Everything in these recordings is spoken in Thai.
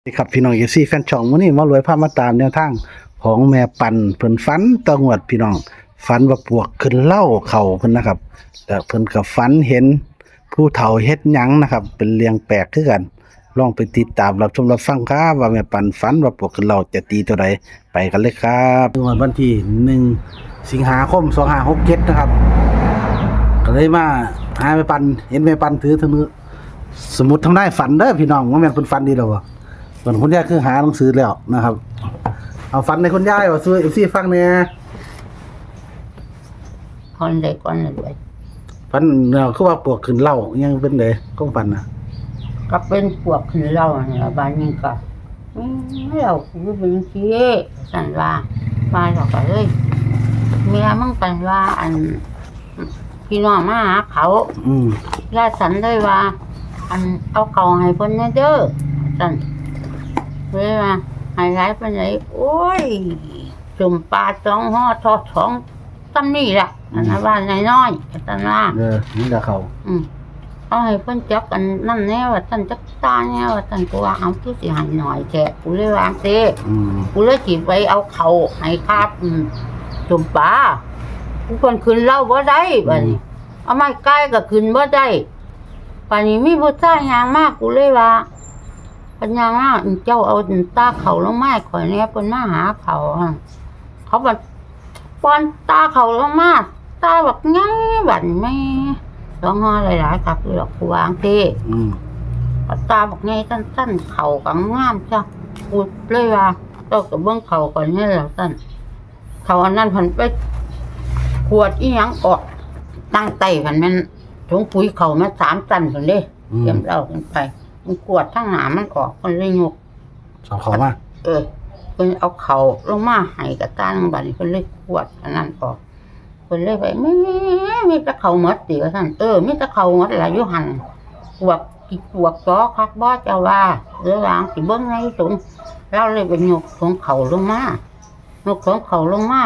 สวัสดีครับพี่น้องเอฟซีแฟนช่องวันนี้มารวยภาพมาตามแนวทางของแม่ปันเพิ่นฝันตะงวดพี่น้องฝันว่าปวกขึ้นเล่าเข่าเพิ่นนะครับ แต่เพิ่นก็ฝันเห็นผู้เฒ่าเฮ็ดหยังนะครับ เป็นเรียงแปลกคือกัน ลองไปติดตามรับชมรับฟังครับว่าแม่ปันฝันว่าปวกขึ้นเล่าจะตีตัวใดไปกันเลยครับงวดวันที่1สิงหาคม2567นะครับ ก็เลยมาหาแม่ปันเห็นแม่ปันถือถือมือสมุดทำได้ฝันเด้อพี่น้องว่าแม่นเพิ่นฝันดีแล้วบ่ ส่วนคุณยายคือหาหนังสือแล้วนะครับ เอาฟันในคุณยายว่าซื้อเอฟซีฟังเนี่ยคนเด็กคนเด็กฟันเนาคือว่าปวกขึ้นเหล่ายังเป็นเดก้องฟันนะก็เป็นพวกขึ้นเหล่าเนี่ยบ้านนี้ก็อืมเราคือเป็นชี้สันว่ามาเราก็เลยเมียมึงกันว่าอันพี่น้องมาหาเขาอืมญาติสันได้ว่า อันเอาเขาให้เพิ่นแน่เด้อสัน เลยว่าให้ร้ายไปไหนโอ้ย จุ่มปลาจ้องห่อทอดท้องตั้นี่แหละอันนั้นว่าน้อยๆสันว่าเออนี่แหละเขาอืมเอาให้เพิ่นจับกันนั่นแน่ว่าท่านจักตาแน่ว่าท่านก็ว่าเอาคือสิให้หน่อยแท้กูเลยวางเต้อืมกูเลยสิไปเอาเขาให้ครับอืมจุ่มปลากูคนขึ้นเหล่าบ่ได้บัดนี้เอาไม้ใกล้ก็ขึ้นบ่ได้ป่านนี้มีผู้ชายยางมากกูเลยว่า ปัญญางมาเจ้าเอาตาเขาลงไม้ข่อยแน่เพิ่นมาหาเขาอะเขาบอกปอนตาเขาลงมาตาแบบง่ายบัดไม่ร้องไห้หลายๆครับหลอกกูวางเต้อืมตาบอกไงสั้นๆเข่ากังงามจ้ะพูดเลยว่าเจ้ากับเบื้องเข่าก่อนนี่แหละสั้นเข่าอันนั้นผันไปขวดอีหยังออกตั้งไตผันแมันถุงปุ๋ยเข่ามาสามตันผันเด้อืมเตรียมเล่ากันไป มันขวดทั้งหนามันออกคนเลยยกสองเขามาเออเพิ่นเอาเข่าลงมาให้กับตาลงบัดนี้เพิ่นเลยขวดอันนั้นออกเพิ่นเลยไปไม่มีแต่เข่าหมดติว่าท่านเออมีแต่เข่าหมดหลายอยู่หันขวดกี่ขวดจอคักบ่เจ้าว่าเรือวางสิเบิ่งในสูงเราเลยไปยกของเขาลงมายกของเขาลงมา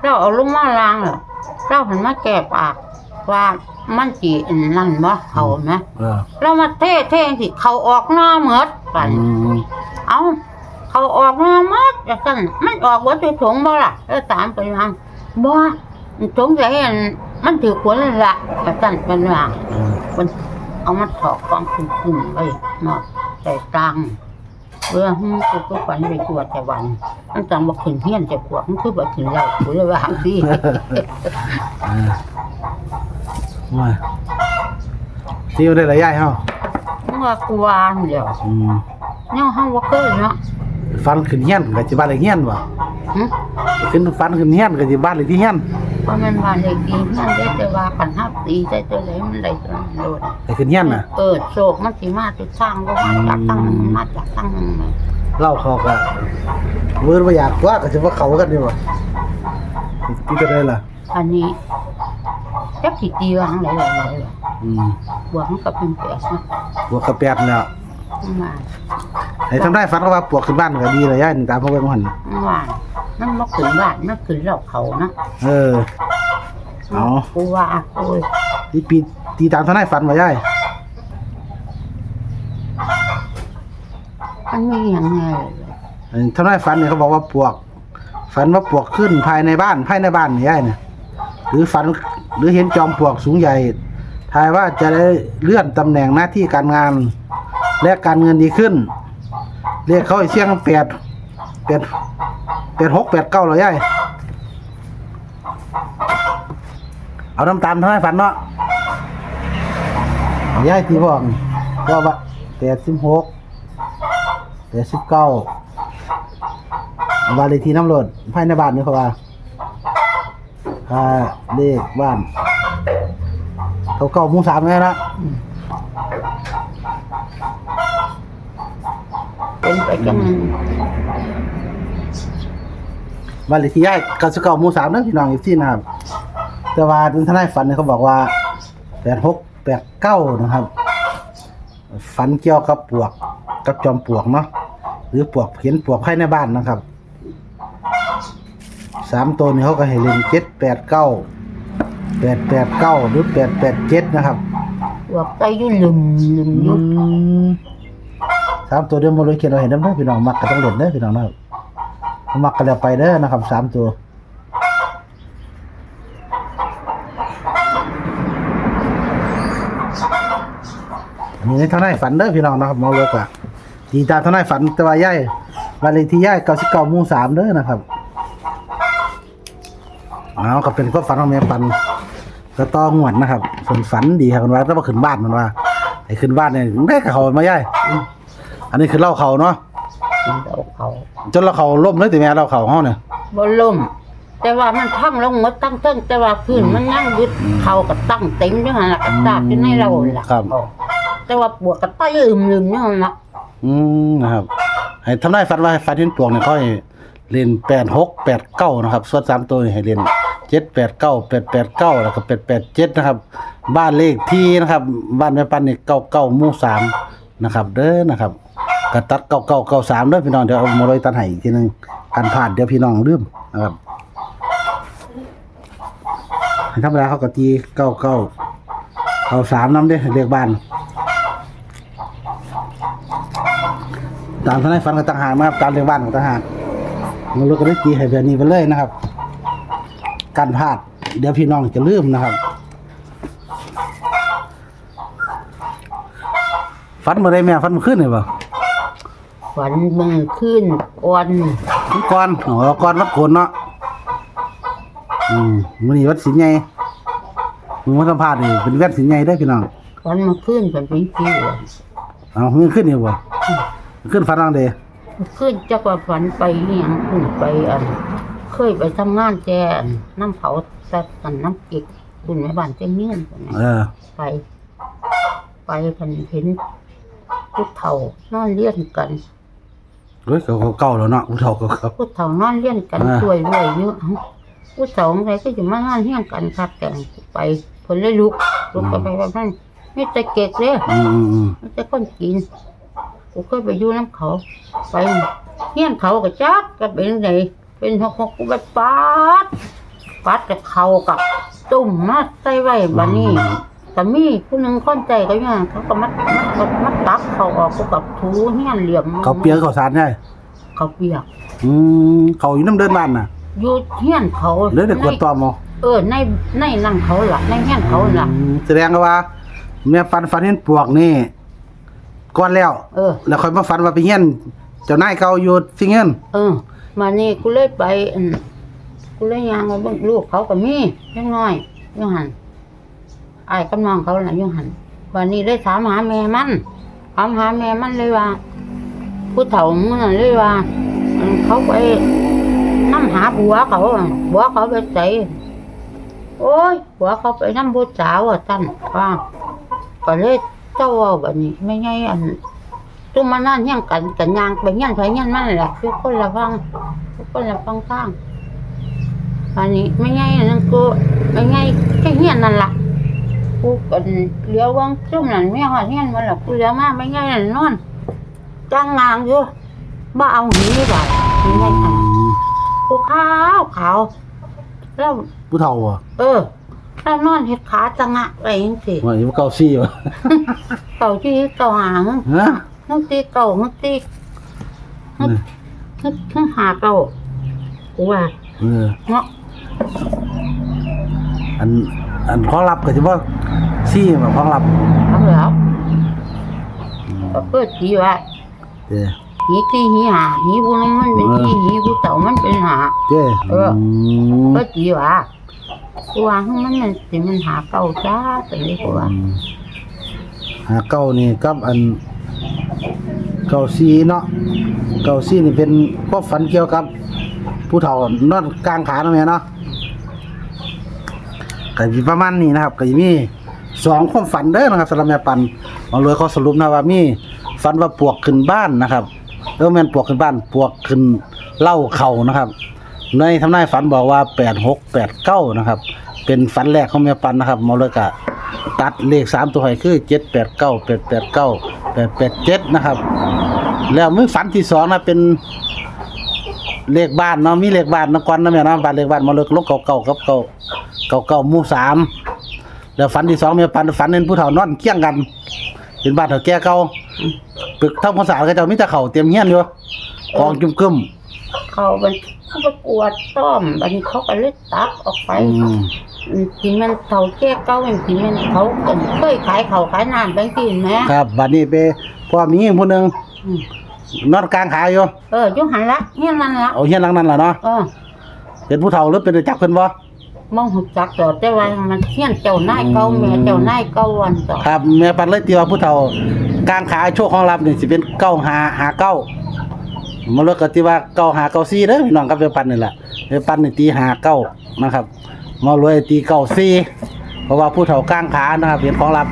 เราเอาลงมาล้างเหรอเราหันมาแก้ปาก ว่ามันจีอันนั่นบ่เขาไหมเออเรามาเท่เท่สิเขาออกหน้าเหมือดปันอืมเอาเขาออกมาหมดจังซั่นมันออกว่าถุงบ่ล่ะแล้วถามไปว่าบ่ถุงใหญ่อันมันถือขวดเลยล่ะจังซั่นเป็นว่าเออมันเอามาถอกกองคุ้มๆไว้เนาะใส่ตังค์เพื่อให้กูก็ฝันไปตรวจแต่วันมันจังบ่ขึ้นเพี้ยนจะปวดมันคือบ่ขึ้นแล้วกูเลยว่าจังซี่เออ มาที่ได้หลายยายเฮามันว่ากูว่าเดี๋ยวอืมเนี่ยเฮาบ่เคยเนาะฟันขึ้นเฮียนก็สิบ้านเลขเฮียนบ่หึขึ้นฟันขึ้นเฮียนก็สิบ้านเลขที่เฮียนเพราะมันว่าเลขดีนั่นได้แต่ว่าคันห้าตีได้ตัวไหนมันได้ตัวนั้นโดดไปขึ้นเฮียนน่ะ เออโศกมันสิมาจุดสร้างบ่มาจากตั้งมันมาจากตั้งมันเล่าเขาก็เวิร์ดบ่อยากว่าก็สิว่าเขากันดีบ่ที่จะได้ล่ะอันนี้ จักสิตีวางไหนไหนไหนอืมบวกมันก็เป็นแปดนะบวกกระแปดเนี่ยมันว่าไอ้ทำได้ฟันก็ว่าปวกขึ้นบ้านก็ดีเลยย่านี่ตามพ่อไปมันมันว่ามันบ่ขึ้นบ้านมันขึ้นเหล่าเขานะเออ เอา กูว่าโอ้ยที่ปีตีตามทนายฟันมาย่ายมันมีอย่างไงไอ้ทนายฟันเนี่ยเขาบอกว่าปวกฟันว่าปวกขึ้นภายในบ้านภายในบ้านเนี่ยย่ายเนี่ยหรือฟัน หรือเห็นจอมปลวกสูงใหญ่ ทายว่าจะได้เลื่อนตำแหน่งหน้าที่การงาน และการเงินดีขึ้น เรียกเขาไอ้เสี่ยงแปดแปดแปดหกแปดเก้าเหรอย่ายเอาน้ำตาลทนายฟันเนาะยายที่บอกก็ว่าแปดสิบหกแปดสิบเก้าบาลขที่น้ำรถภายในบ้านนี่เขาว่า ค่าเลขบ้านเขาเก้าหมู่สามไงนะเป็นไปจังนั้นบ้านเลขที่ย้ายเก้าสิบเก้าหมู่สามนั่นพี่น้องอีกที่นะครับแต่ว่าทนายฝันเนี่ยเขาบอกว่าแปดหกแปดเก้านะครับ ฝันเกี่ยวกับปลวกกับจอมปลวกเนาะหรือปลวกเห็นปลวกภายในบ้านนะครับ สามตัวนี้เขาก็ให้เล่นเจ็ดแปดเก้าแปดแปดเก้าหรือแปดแปดเจ็ดนะครับบวกใจอยู่ลืมลืมอยู่สามตัวเดียวมาเลยเขียนเอาเห็นน้ำเด้อพี่น้องมักก็ต้องเล่นเด้อพี่น้องนะครับมักก็แล้วไปเด้อนะครับสามตัวอันนี้ในทางไหนฝันเด้อพี่น้องนะครับเมาเลยกว่าดีตามทางไหนฝันแต่ว่าย่ายวันเลขที่ย่ายเก้าสิบเก้ามู่สามเด้อนะครับ เอาก็เป็นความฝันของแม่ปันก็ต้องงวดนะครับฝันฝันดีครับมันว่าถ้ามาขึ้นบ้านมันว่าไอ้ขึ้นบ้านเนี่ยได้กับเขามาย่ายอันนี้คือเหล่าเขาเนาะเอาเขาจนเราเขาล่มเลยแต่แม่เราเขาห้องเนี่ยบ่ล่มแต่ว่ามันพังลงหมดตั้งเติ้งแต่ว่าพื้นมันยังยึดเขาก็ตั้งเต็มด้วยหั่นล่ะก็ตากอยู่ในเราล่ะครับ แต่ว่าปวดก็ต้อยลืมลืมนี่หั่นล่ะอืมนะครับให้ทำนายฟันว่าให้ฟันที่ปวงเนี่ยเขาให้เรียนแปดหกแปดเก้านะครับส่วนสามตัวนี่ให้เรียน เจ็ดแปดเก้าแปดแปดเก้าแล้วก็แปดแปดเจ็ดนะครับ บ้านเลขที่นะครับ บ้านแม่ปันนี่เก้าเก้ามู่สามนะครับเด้อนะครับกระตัดเก้าเก้าเก้าสามเด้อพี่น้องเดี๋ยวเอามาเลยตัดให้อีกทีหนึงกันผ่านเดี๋ยวพี่น้องลืมนะครับให้ธรรมดาเขาก็ตีเก้าเก้าเก้าสามน้ำเด้อเลขบ้านตามทนายฟันกับต่างหากนะครับตามเรื่องบ้านของต่างหากมันรู้กันได้ตีให้แบบนี้ไปเลยนะครับ การพลาด เดี๋ยวพี่น้องจะลืมนะครับฟันมาได้แม่ฟันมาขึ้นเลยป่ะฝันเบิ่งขึ้นอ่อนก่อนอ๋อก่อนวัดโคนเนาะอืมมันนี่วัดสินใหญ่มึงวัดสัมภาษณ์นี่เป็นวัดสินใหญ่ได้อพี่น้องฝันมาขึ้นเป็นปีที่อ่อนเอามึงขึ้นนี่ป่ะขึ้นฟันรังเดขึ้นจักว่าฝันไปเหียงขึ้นไปอัน เคยไปทำงานแจอันน้ำเผาสัตว์กันน้ำกิกบุญแม่บ้านเจ้าเงี้ยนพุ่นน่ะเออ ไป ไปพันเห็นผู้เฒ่านอนเลี้ยนกันเฮ้ยเขาเก่าแล้วเนาะผู้เฒ่าก็เขาผู้เฒ่านอนเลี้ยนกันอ่า ช่วยด้วยเยอะเอ้าผู้เฒ่าอะไรก็จะมานอนเฮี้ยงกันครับแต่งไปผลเลยลุกลุกไปไปไปนั่นไม่แต่เก๊กเลย อืมอืมอืมไม่แต่คนกินกูเคยไปอยู่น้ำเขา ไปเฮี้ยนเขากับจักก็เป็นไง เป็นหกหกกูไปปาดปาดกับเขากับตุ่มมาใส่ไว้บันนี้แต่มีผู้หนึ่งค้นใจก็ยังเขาก็มัดมัดมัดมัดตักเขาออกกูกับทูเฮี้ยนเหลี่ยมเขาเปียกเขาสารใช่เขาเปียก อืมเขาอยู่น้ำเดินบ้านน่ะอยู่เฮี้ยนเขาเลยได้กดตอมเอาเออในในนั่งเขาล่ะในเฮี้ยนเขาล่ะอืมแสดงว่าแม่ฟันฟันเห็นปวกนี่ก่อนแล้ว เออ แล้วค่อยมาฟันว่าไปเงี้ยนเจ้านายเก่าอยู่สิเงี้ยนเออ มานี่กูเลยไปอันกูเลยยางมาเบิ่งลูกเขาก็มียังน้อยอยังหันไอ้ายกับน้องเขาน่ะอยังหันวันนี้เลยถามหาแม่มันถามหาแม่มันเลยว่า ผู้เฒ่ามึงน่ะเลยว่าเขาไปน้ำหาผัวเขาอะผัวเขาไปใส่โอ้ยผัวเขาไปน้ำผู้สาวอะท่านว่าก็เลยเจ้าว่าแบบนี้ไม่ไงอัน ตุ้มมานั่นยังกันกันยางไปยังไปยังนั่นแหละทุกคนละฟังทุกคนละฟังข้างอันนี้ไม่ไงนั่นกูไม่ไงแค่เฮียนนั่นล่ะกูกันเลี้ยววังจุ่มนั่นไม่หอดเฮียนมันหรอกกูเลี้ยวมาไม่ไงนั่นนอนจ้างงางอยู่บ้าเอาหีบ่าไม่ไงขนาดกูขาวขาวแล้วผู้เฒ่าอะเออแล้วนอนเห็ดขาจังอะอะไรยังสิว่าอยู่เก่าซี่วะเก่าที่เก่าหางฮะ นึกตีเก่านึกตีเออนึกนึกหาเก่ากูว่าเออ เนาะอัน อันของรับก็สิว่าซี่แบบของรับทำแล้วก็เพื่อทีว่าเด้หีที่หีหาหีผู้นั้นมันเป็นที่หีผู้เต่ามันเป็นหา เด้เออมเพื่อทีว่ากูว่าให้มันมันสิมันหาเก่าจ้าแต่เลยกูว่าอืมหาเก้านี่กับอัน เก้าซีเนาะเก้าซีนี่เป็นพวกฝันเกี่ยวกับ ผู้เฒ่านอนกลางขาเนาะแม่เนาะก็สิประมาณนี้นะครับก็สิมีสองความฝันเด้อนะครับสำหรับแม่ปันเอาเลยเขาสรุปนะว่ามีฝันว่าปวกขึ้นบ้านนะครับเออแม่นปวกขึ้นบ้านปวกขึ้นเล่าเข่านะครับ ในทำนายฝันบอกว่าแปดหกแปดเก้านะครับ เป็นฝันแรกของแม่ปันนะครับมาเลยกะ ตัดเลขสามตัวให้คือเจ็ดแปดเก้าแปดแปดเก้าแปดแปดเจ็ดนะครับ แล้วมือฝันที่สองนะเป็นเลขบ้านเนาะมีเลขบ้านนครนะแม่เนาะบ้านเลขบ้านมาเลยลงเก่าเก่ากับเก่าเก่าเก่าหมู่สามแล้วฝันที่สองแม่ปันฝันเห็นผู้เฒ่านอนเคียงกันเป็นบ้านเฒ่าแก่เก่าอืมปึกทำความสะอาดก็เจ้ามีแต่เขาเตรียมเฮียนอยู่กองจุ่มกึ้มเขาเป็นเขาไปกวดต้อมบัดนี้เขาก็เลยตักออกไป อืมอืมที่มันเขาแก้เก้าเป็นที่มันเขาเป็นเคยขายเขาขายน้ำบางทีแหมครับบัดนี้ไปพอมีผู้หนึงอืมนอนกลางขาอยู่เอออยุหันละเนี่ยนั่นละเอาเฮียนหลังนั้นล่ะเนาะเออเป็นผู้เฒ่าหรือเป็นจักเพิ่นบ่มองหุจักจอดแต่ว่ามันเที่ยนเจ้านายเก่าแม่เจ้านายเก่าวันต่อครับแม่ปันเลยตีว่าผู้เฒ่ากลางขาโชคของรับนี่สิเป็นเก้าหาหาเก้ามาเลิกก็ที่ว่าเก้าหาเก้าสี่เด้อพี่น้องกับแม่ปันนี่แหละแม่ปันนี่ตีหาเก้านะครับ มารวยตีเก้าสี่เพราะว่าผู้เฒ่ากลางขานะครับเป็นของรับ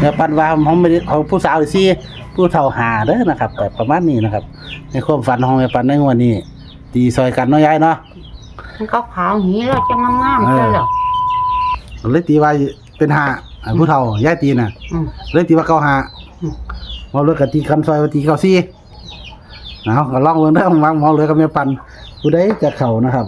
แม่ปันว่าของไม่ได้ของผู้สาวนี่สี่ผู้เฒ่าหาเด้อนะครับแต่ประมาณนี้นะครับ ในความฝันของแม่ปันในงวดนี้ ตีซอยกันเนาะยายเนาะมันขาวขาวๆหีเราจะงามๆเออใช่หรอเลยตีว่าเป็นหาอันผู้เฒ่ายายตีน่ะอืมเลยตีว่าเก้าหาอืมมอเลยกับตีคำซอยว่าตีเก้าซี่เอาก็ลองเบิ่งเด้อมังมอเลยกับแม่ปันผู้ใดจะเข้านะครับ